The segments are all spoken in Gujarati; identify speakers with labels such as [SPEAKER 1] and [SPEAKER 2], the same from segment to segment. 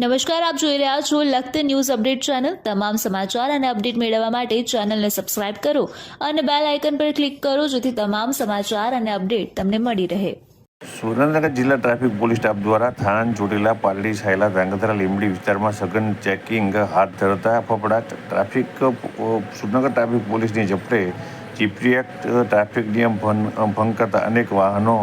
[SPEAKER 1] નમસ્કાર, આપ જોઈ રહ્યા છો લખત ન્યૂઝ અપડેટ ચેનલ. તમામ સમાચાર અને અપડેટ મેળવવા માટે ચેનલને સબસ્ક્રાઇબ કરો અને બેલ આઇકન પર ક્લિક કરો જેથી તમામ સમાચાર અને અપડેટ તમને મળી રહે.
[SPEAKER 2] સુરેન્દ્રનગર જિલ્લા ટ્રાફિક પોલીસ સ્ટાફ દ્વારા થાન ચોટીલા પાલડી સાયલા ધાંગધ્રા લીંબડી વિસ્તારમાં સઘન ચેકિંગ હાથ ધરતા ફફડાટ ટ્રાફિક સુરેન્દ્રનગર ટ્રાફિક પોલીસની ઝપટે જીપી એક્ટ ટ્રાફિક નિયમ ભંગ કરતા અનેક વાહનો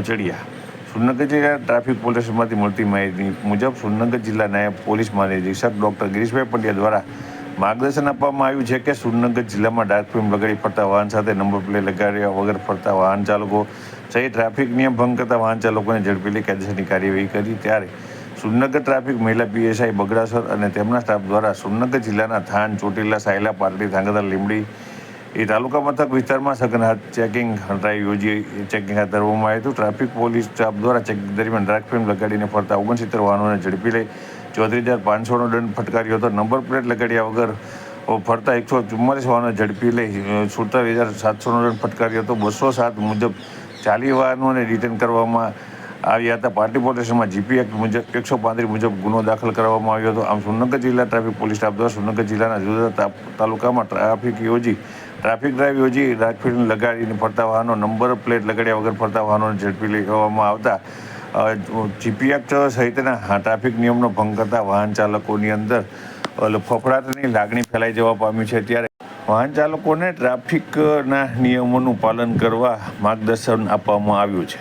[SPEAKER 2] અચડ્યા. સુરેન્દ્રનગર જિલ્લા ટ્રાફિક પોલીસમાંથી મળતી માહિતી મુજબ સુરનગર જિલ્લા નાયબ પોલીસ મહાનિરીક્ષક ડૉક્ટર ગિરીશભાઈ પંડ્યા દ્વારા માર્ગદર્શન આપવામાં આવ્યું છે કે સુરનગર જિલ્લામાં ડાર્ક ફિલ્મ લગાડી ફરતા વાહન સાથે નંબર પ્લેટ લગાડ્યા વગર ફરતા વાહન ચાલકો સહિત ટ્રાફિક નિયમ ભંગ કરતા વાહન ચાલકોને ઝડપી લઈ કાયદેસરની કાર્યવાહી કરી. ત્યારે સુરનગર ટ્રાફિક મહિલા પીએસઆઈ બગડાસર અને તેમના સ્ટાફ દ્વારા સુરનગર જિલ્લાના થાન ચોટીલા સાયલા પાટડી ધાંગધ્રા લીંબડી એ તાલુકા મથક વિસ્તારમાં સઘન હાથ ચેકિંગ ડ્રાઈવ યોજી, ચેકિંગ હાથ ધરવામાં આવ્યું હતું. ટ્રાફિક પોલીસ સ્ટાફ દ્વારા ચેકિંગ દરમિયાન ફિલ્મ લગાડીને ફરતા ઓગણસિત્તેર વાહનોને ઝડપી લઈ ચોત્રીસ હજાર પાંચસોનો દંડ ફટકાર્યો હતો. નંબર પ્લેટ લગાડ્યા વગર ફરતા એકસો ચુમ્માલીસ વાહનો ઝડપી લઈ સુડતાલીસ હજાર સાતસોનો દંડ ફટકાર્યો હતો. બસો સાત મુજબ ચાલી વાહનોને રિટર્ન કરવામાં આવ્યા હતા. પાર્ટી પોલીસમાં જીપી એક્ટ મુજબ એકસો પાંત્રીસ મુજબ ગુનો દાખલ કરવામાં આવ્યો હતો. આમ સુરનગર જિલ્લા ટ્રાફિક પોલીસ સ્ટાફ દ્વારા સુરનગર જિલ્લાના જુદા તાલુકામાં ટ્રાફિક યોજી ટ્રાફિક ડ્રાઈવ યોજી રાખફીણ લગાડીને ફરતા વાહનો, નંબર પ્લેટ લગાડ્યા વગર ફરતા વાહનોને ઝડપી લેવામાં આવતા. જીપી સહિતના ટ્રાફિક નિયમનો ભંગ કરતા વાહન ચાલકોની અંદર ફફડાટની લાગણી ફેલાઈ જવા પામી છે. ત્યારે વાહન ચાલકોને ટ્રાફિકના નિયમોનું પાલન કરવા માર્ગદર્શન આપવામાં આવ્યું છે.